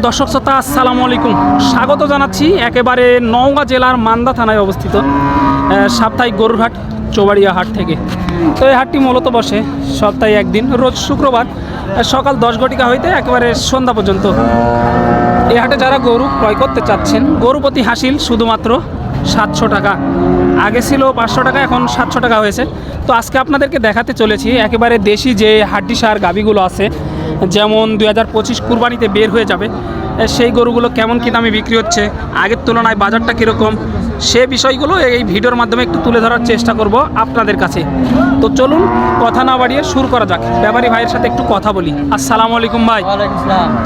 দর্শক শ্রোতা, আসসালামু আলাইকুম। স্বাগত জানাচ্ছি একেবারে নওগাঁ জেলার মান্দা থানায় অবস্থিত সাপ্তাহিক গরুর হাট চৌবাড়িয়া হাট থেকে। তো এই হাটটি মূলত বসে সপ্তাহে একদিন, রোজ শুক্রবার সকাল দশ ঘটিকা হইতে একেবারে সন্ধ্যা পর্যন্ত। এই হাটে যারা গরু ক্রয় করতে চাচ্ছেন, গরু প্রতি হাসিল শুধুমাত্র সাতশো টাকা। আগে ছিল পাঁচশো টাকা, এখন সাতশো টাকা হয়েছে। তো আজকে আপনাদেরকে দেখাতে চলেছি, একেবারে দেশি যে হাড্ডি সার গাবিগুলো আছে যেমন দু হাজার পঁচিশ কুরবানিতে বের হয়ে যাবে। সেই গরুগুলো কেমন কী দামে বিক্রি হচ্ছে? আগের তুলনায় বাজারটা কীরকম? সে বিষয়গুলো এই ভিডিওর মাধ্যমে একটু তুলে ধরার চেষ্টা করব আপনাদের কাছে। তো চলুন কথা না বাড়িয়ে শুরু করা যাক। ব্যাপারী ভাইয়ের সাথে একটু কথা বলি। আসসালামু আলাইকুম ভাই।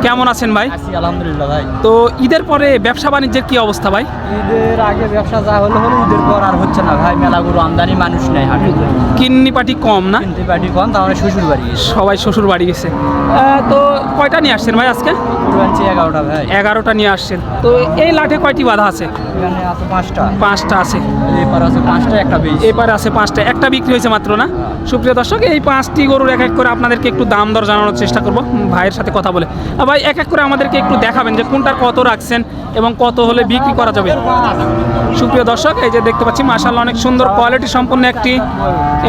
কেমন আছেন ভাই? আলহামদুলিল্লাহ ভাই। তো ঈদের পরে ব্যবসা বাণিজ্যের কি অবস্থা ভাই? ঈদের আগে ব্যবসা যা হলো হলো ঈদের পর আর হচ্ছে না ভাই। মেলাগুলো আমদানি মানুষ নেই হাটে কিন্নি পাটি কম না? কিনতে পার্টি কম তাহলে শ্বশুর বাড়ি সবাই শ্বশুর বাড়ি গেছে। তো কয়টা নিয়ে আসছেন ভাই আজকে? গরু এগারোটা এগারোটা নিয়ে আসছেন। তো এই লাঠে কয়টি বাধা আছে? পাঁচটা। পাঁচটা আছে। পাঁচটা একটা বেশ আছে পাঁচটা। একটা বিক্রি হয়েছে মাত্র না? সুপ্রিয় দর্শক এই পাঁচটি গরুর এক এক করে আপনাদেরকে একটু দাম দর জানানোর চেষ্টা করব। ভাইয়ের সাথে কথা বলে। ভাই এক এক করে আমাদেরকে একটু দেখাবেন যে কোনটা কত রাখছেন এবং কত হলে বিক্রি করা যাবে। সুপ্রিয় দর্শক এই যে দেখতে পাচ্ছি মাসাল্লাহ অনেক সুন্দর কোয়ালিটি সম্পন্ন একটি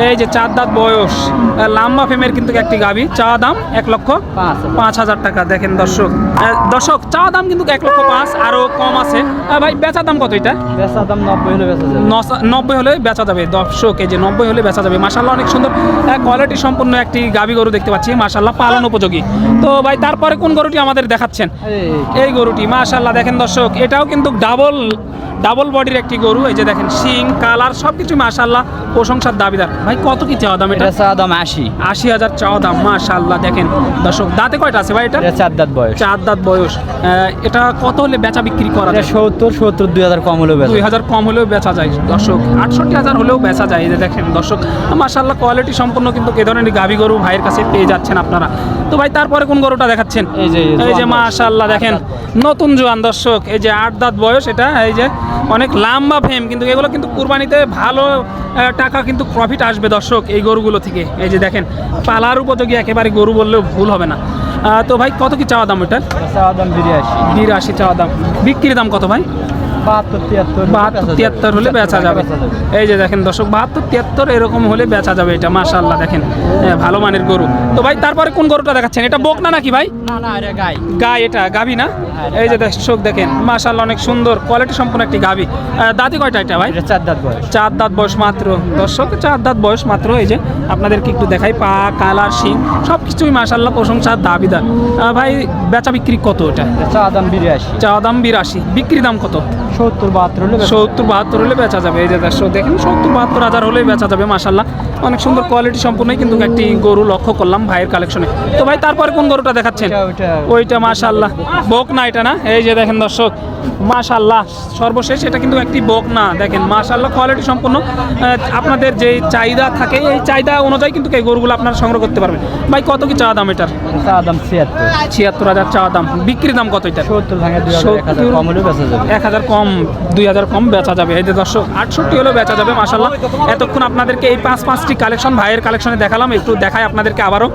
এই যে চার দাঁত বয়স লাম্বা ফেমের কিন্তু একটি গাবি চা দাম এক লক্ষ পাঁচ হাজার। টাকা। দেখেন দর্শক। আহ, দর্শক চা দাম কিন্তু এক লক্ষ পাঁচ আরও কম আছে। ভাই বেচা দাম কত এটা? বেচার দাম নব্বই হলে বেচা যাবে। নব্বই হলে বেচা যাবে। দর্শক এই যে নব্বই হলে বেচা যাবে। মাসাল্লাহ অনেক সুন্দর কোয়ালিটি সম্পূর্ণ একটি গাবি গরু দেখতে পাচ্ছি। মাসাল্লাহ পালন উপযোগী। তো ভাই তারপরে কোন গরুটি আমাদের দেখাচ্ছেন? এই। গরুটি মাশাল্লাহ দেখেন দর্শক এটাও কিন্তু ডাবল ডাবল বডির একটি গরু। এই যে দেখেন শিং কালার সব কিছু মাশাল্লাহ প্রশংসার দাবিদার। ভাই কত কি চাওয়া দাম এটা? এটা চা দাম আশি। আশি হাজার চাওয়া দাম মাশাল্লাহ দেখেন। দর্শক দাঁতে কয়টা আছে ভাই এটা চার দাঁত বয়স। চার দাঁত বয়স। এটা কত হলে বেচা বিক্রি করা যায়? সত্তর সত্তর দুই হাজার কম হলেও দুই হাজার কম হলেও বেচা যায়। দর্শক আটষট্টি হাজার হলেও বেচা যায়। এই যে দেখেন দর্শক মাশাল্লাহ কোয়ালিটি সম্পন্ন কিন্তু এ ধরনের গাভি গরু ভাইয়ের কাছে পেয়ে যাচ্ছেন আপনারা। তো ভাই তারপরে কোন গরুটা দেখাচ্ছেন? এই যে এই যে মাশাল্লাহ দেখেন নতুন জোয়ান দর্শক। এই যে আট দাঁত বয়স এটা এই যে অনেক লম্বা ফেম কিন্তু এগুলো কিন্তু কুরবানিতে ভালো টাকা কিন্তু প্রফিট আসবে দর্শক এই গরুগুলো থেকে। এই যে দেখেন পালার উপযোগী একেবারে গরু বললেও ভুল হবে না। তো ভাই কত কি চাওয়া দাম ওটার চাওয়া দাম বিরাশি। বিরাশি চাওয়া দাম। বিক্রির দাম কত ভাই? বাহাত্তর তিয়াত্তর হলে বেচা যাবে। এই যে দেখেন দর্শক বাহাত্তর তিয়াত্তর এরকম হলে বেচা যাবে এটা মাশাল্লাহ দেখেন। হ্যাঁ, ভালো মানের গরু। তো ভাই তারপরে কোন গরুটা দেখাচ্ছেন? এটা বোক না নাকি ভাই গাই এটা গাবি না? এই যে দর্শক দেখেন মাশাল্লাহ অনেক সুন্দর কোয়ালিটি সম্পন্ন একটি গাবি দাঁতি কয়টা এটা ভাই? চার দাঁত বয়স। চার দাঁত বয়স মাত্র। দর্শক চার দাঁত বয়স মাত্র এই যে আপনাদেরকে একটু দেখাই পা কালার শিং সব কিছুই মাশাল্লাহ প্রশংসার দাবিদার। ভাই বেচা বিক্রি কত এটা? চা দাম বিরাশি। চাওয়া দাম বিরাশি। বিক্রি দাম কত? সত্তর বাহাত্তর হলে সত্তর বাহাত্তর হলে বেচা যাবে। এই যে দর্শক দেখেন সত্তর বাহাত্তর হাজার হলেই বেচা যাবে মাসাল্লাহ অনেক সুন্দর কোয়ালিটি সম্পূর্ণই কিন্তু একটি গরু লক্ষ্য করলাম ভাইয়ের কালেকশনে তো ভাই তারপরে কোন গরুটা দেখাচ্ছেন? ওইটা মাশাল্লাহ বোক না এটা না? এই যে দেখেন দর্শক মাশাল্লাহ সর্বশেষ এটা কিন্তু একটি বোক না দেখেন মাশাল্লাহ কোয়ালিটি সম্পূর্ণ আপনাদের যে চাহিদা থাকে এই চাহিদা অনুযায়ী কিন্তু এই গরুগুলো আপনারা সংগ্রহ করতে পারবেন। ভাই কত কি চাওয়া দাম এটার? চা দাম ছিয়াত্তর। ছিয়াত্তর হাজার চাওয়া দাম। বিক্রির দাম কত এটা এক হাজার কম দুই হাজার কম বেচা যাবে। এই যে দর্শক আটষট্টি হলেও বেচা যাবে মাসাল্লাহ এতক্ষণ আপনাদেরকে এই পাঁচ পাঁচটি কালেকশন ভাইয়ের কালেকশনে দেখালাম একটু দেখাই আপনাদেরকে আবারও।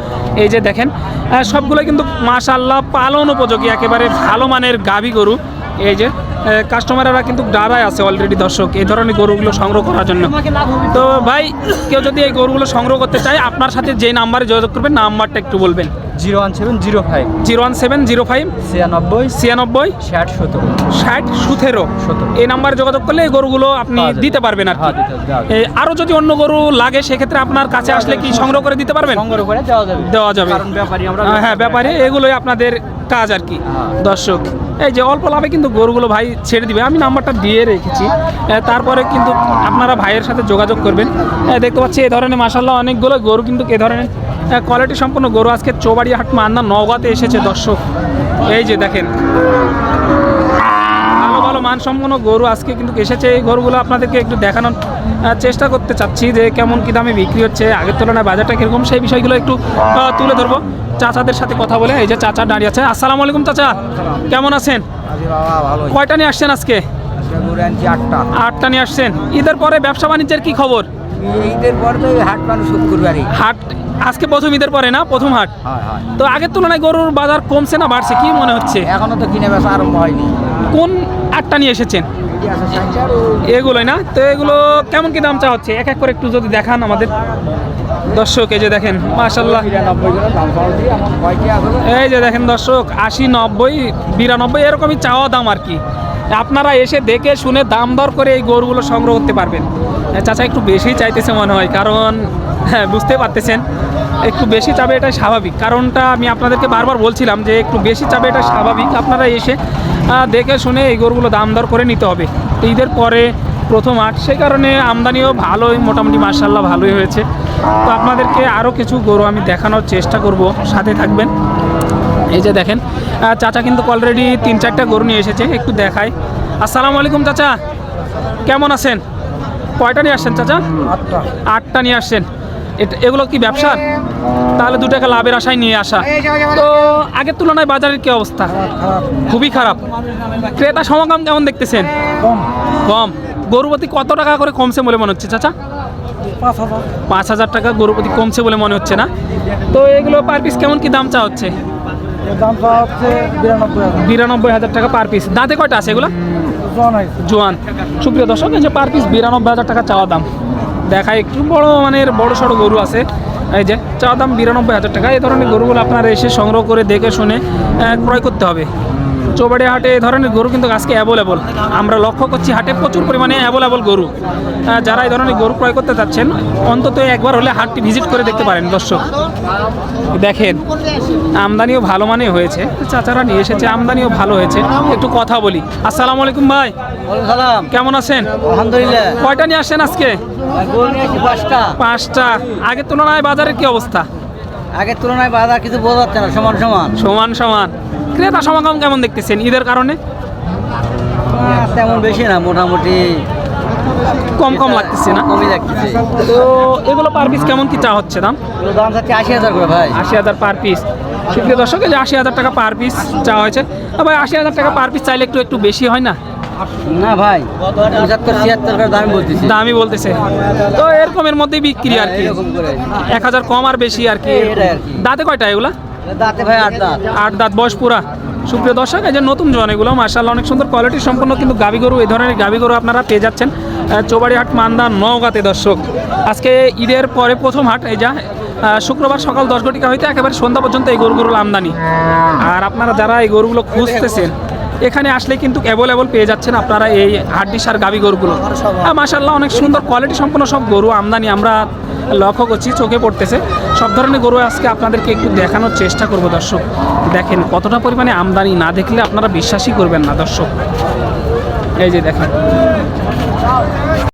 এই যে দেখেন সবগুলো কিন্তু মাসাল্লাহ পালন উপযোগী একেবারে ভালো মানের গাভী গরু। এই যে কাস্টমাররা কিন্তু ডারায় আছে অলরেডি দর্শক এই ধরনের গরুগুলো সংগ্রহ করার জন্য। তো ভাই কেউ যদি এই গরুগুলো সংগ্রহ করতে চায় আপনার সাথে যে নাম্বারে যোগাযোগ করবেন নাম্বারটা একটু বলবেন। Zero one seven zero five. Zero one seven zero five. ছিয়ানব্বই। ছিয়ানব্বই। ষাট সতেরো ষাট সতেরো। সতেরো। এই নাম্বারে যোগাযোগ করলে এই গরুগুলো আপনি দিতে পারবেন আর। হ্যাঁ, দিতে- দেওয়া যাবে। এই আরও যদি অন্য গরু লাগে সেক্ষেত্রে আপনার কাছে আসলে কি সংগ্রহ করে দিতে পারবেন? সংগ্রহ করে দেওয়া যাবে। দেওয়া যাবে। হ্যাঁ, হ্যাঁ ব্যাপারে এগুলোই আপনাদের কাজ আর কি। হ্যাঁ। দর্শক এই যে অল্প লাভে কিন্তু গরুগুলো ভাই ছেড়ে দিবে। আমি নাম্বারটা দিয়ে রেখেছি। তারপরে কিন্তু আপনারা ভাইয়ের সাথে যোগাযোগ করবেন। দেখতে পাচ্ছি এ ধরনের মাসাল্লাহ অনেকগুলো গরু কিন্তু এ ধরনের কোয়ালিটি সম্পন্ন গরু আজকে চৌবাড়ি হাট মান্না নওগাঁতে এসেছে দর্শক। এই যে দেখেন। মানসম্পন্ন গরু আজকে কিন্তু এসেছে। এই গরুগুলো আপনাদেরকে একটু দেখানোর চেষ্টা করতে চাচ্ছি যে কেমন কী দামে বিক্রি হচ্ছে আগের তুলনায় বাজারটা কীরকম সেই বিষয়গুলো একটু তুলে ধরবো। চাচাদের সাথে কথা বলে এই যে চাচা দাঁড়িয়ে আছে। আসসালামু আলাইকুম চাচা কেমন আছেন? কয়টা নিয়ে আসছেন আজকে? আটটা। নিয়ে আসছেন। ঈদের পরে ব্যবসা বাণিজ্যের কি খবর? ঈদের পর তো হাট মানুষ শুক্রবারই হাট আজকে প্রথম ঈদের পরে না প্রথম হাট? তো আগের তুলনায় গরুর বাজার কমছে না বাড়ছে কি মনে হচ্ছে? এখনও তো কিনে বেচা আরম্ভ হয়নি। কোন আটটা নিয়ে এসেছেন। এগুলোই না? তো এগুলো কেমন কি দাম চা হচ্ছে? এক এক করে একটু যদি দেখান আমাদের। দর্শক, এই যে দেখেন মাশাল্লাহ এই যে দেখেন দর্শক, আশি নব্বই, বিরানব্বই, এরকমই চাওয়া দাম আর কি। আপনারা এসে দেখে শুনে দাম দর করে এই গরুগুলো সংগ্রহ করতে পারবেন। চাচা একটু বেশি চাইতেছে মনে হয়, কারণ হ্যাঁ বুঝতে পারতেছেন। একটু বেশি চাবে এটা স্বাভাবিক। কারণটা আমি আপনাদেরকে বারবার বলছিলাম যে একটু বেশি চাবে এটা স্বাভাবিক। আপনারা এসে দেখে শুনে এই গরুগুলো দাম দর করে নিতে হবে। ঈদের পরে প্রথম আট সেই কারণে আমদানিও ভালোই মোটামুটি মার্শাল্লাহ ভালোই হয়েছে। তো আপনাদেরকে আরও কিছু গরু আমি দেখানোর চেষ্টা করব। সাথে থাকবেন। এই যে দেখেন চাচা কিন্তু অলরেডি তিন চারটা গরু নিয়ে এসেছে। একটু দেখাই। আসসালামু আলাইকুম চাচা। কেমন আছেন? কয়টা নিয়ে আসছেন চাচা? আটটা। আটটা নিয়ে আসছেন। এগুলো কি ব্যবসার তাহলে দু টাকা লাভের আশায় নিয়ে আসা। তো আগের তুলনায় বাজারের কি অবস্থা? খুবই খারাপ। ক্রেতা সমাগম কেমন দেখতেছেন কম। গরুপতি কত টাকা করে কমছে বলে মনে হচ্ছে চাচা? পাঁচ হাজার টাকা গরুপতি কমছে বলে মনে হচ্ছে না? তো এগুলো পার পিস কেমন কি দাম চা হচ্ছে? বিরানব্বই হাজার টাকা পার পিস দাঁতে কয়টা আছে এগুলো? জোয়ান সুপ্রিয় দর্শক এই যে পার পিস বিরানব্বই হাজার টাকা চাওয়া দাম। দেখা একটু বড় মানে বড় সড়ো গরু আছে। এই যে চা দাম বিরানব্বই হাজার টাকা। এই ধরনের গরুগুলো আপনারা এসে সংগ্রহ করে দেখে শুনে ক্রয় করতে হবে। চৌবাড়ি হাটে এই ধরনের গরু কিন্তু আজকে অ্যাভেলেবল আমরা লক্ষ্য করছি হাটে প্রচুর পরিমাণে অ্যাভেলেবল গরু। যারা এই ধরনের গরু ক্রয় করতে চাচ্ছেন অন্তত একবার হলে হাটটি ভিজিট করে দেখতে পারেন দর্শক। দেখেন আমদানিও ভালো মানে হয়েছে। চাচারা নিয়ে এসেছে আমদানিও ভালো হয়েছে। একটু কথা বলি। আসসালামু আলাইকুম ভাই। সালাম। কেমন আছেন? আলহামদুলিল্লাহ। কয়টা নিয়ে আসছেন আজকে? পাঁচটা। পাঁচটা। আগের তুলনায় বাজারের কি অবস্থা? আগের তুলনায় বাজার কিছু বোঝা যাচ্ছে না সমান সমান। সমান সমান। ক্রেতা সমাগম কেমন দেখতেছেন ঈদের কারণে? তেমন বেশি না মোটামুটি কম কম লাগতেছে না? কমই লাগতেছে। তো এগুলো পার পিস কেমন কি চা হচ্ছে দাম? দাম চাচ্ছি আশি হাজার করে ভাই। আশি হাজার পার পিস সুপ্রিয় দর্শক এই যে আশি হাজার টাকা পার পিস চা হয়েছে। ভাই আশি হাজার টাকা পার পিস চাইলে একটু একটু বেশি হয় না? না ভাই পঁচাত্তর ছিয়াত্তর করে দাম বলতেছি। দামই বলতেছে। তো এরকমের মধ্যেই বিক্রি আর কি। এক হাজার কম আর বেশি আর কি। দাঁতে কয়টা এগুলা? দাঁতে ভাই আট দাঁত। আট দাঁত বয়স পুরা। সুপ্রিয় দর্শক, এই যে নতুন জন এগুলো মার্শাল্লাহ অনেক সুন্দর কোয়ালিটি সম্পন্ন কিন্তু গাবি গরু, এই ধরনের গাবি গরু আপনারা পেয়ে যাচ্ছেন চৌবাড়িহাট, মান্দা, নওগাঁতে দর্শক। আজকে ঈদের পরে প্রথম হাট, এই যা শুক্রবার সকাল দশ ঘটিকা হইতে একেবারে সন্ধ্যা পর্যন্ত এই গরুগুলোর আমদানি। আর আপনারা যারা এই গরুগুলো খুঁজতেছেন এখানে আসলে কিন্তু অ্যাভেলেবল পেয়ে যাচ্ছেন আপনারা এই হাড্ডিসার গাবি গরুগুলো। হ্যাঁ মাসাল্লাহ অনেক সুন্দর কোয়ালিটি সম্পন্ন সব গরু আমদানি আমরা লক্ষ্য করছি, চোখে পড়তেছে। সব ধরনের গরু আজকে আপনাদেরকে একটু দেখানোর চেষ্টা করব দর্শক। দেখেন কতটা পরিমাণে আমদানি, না দেখলে আপনারা বিশ্বাসই করবেন না দর্শক। এই যে দেখেন।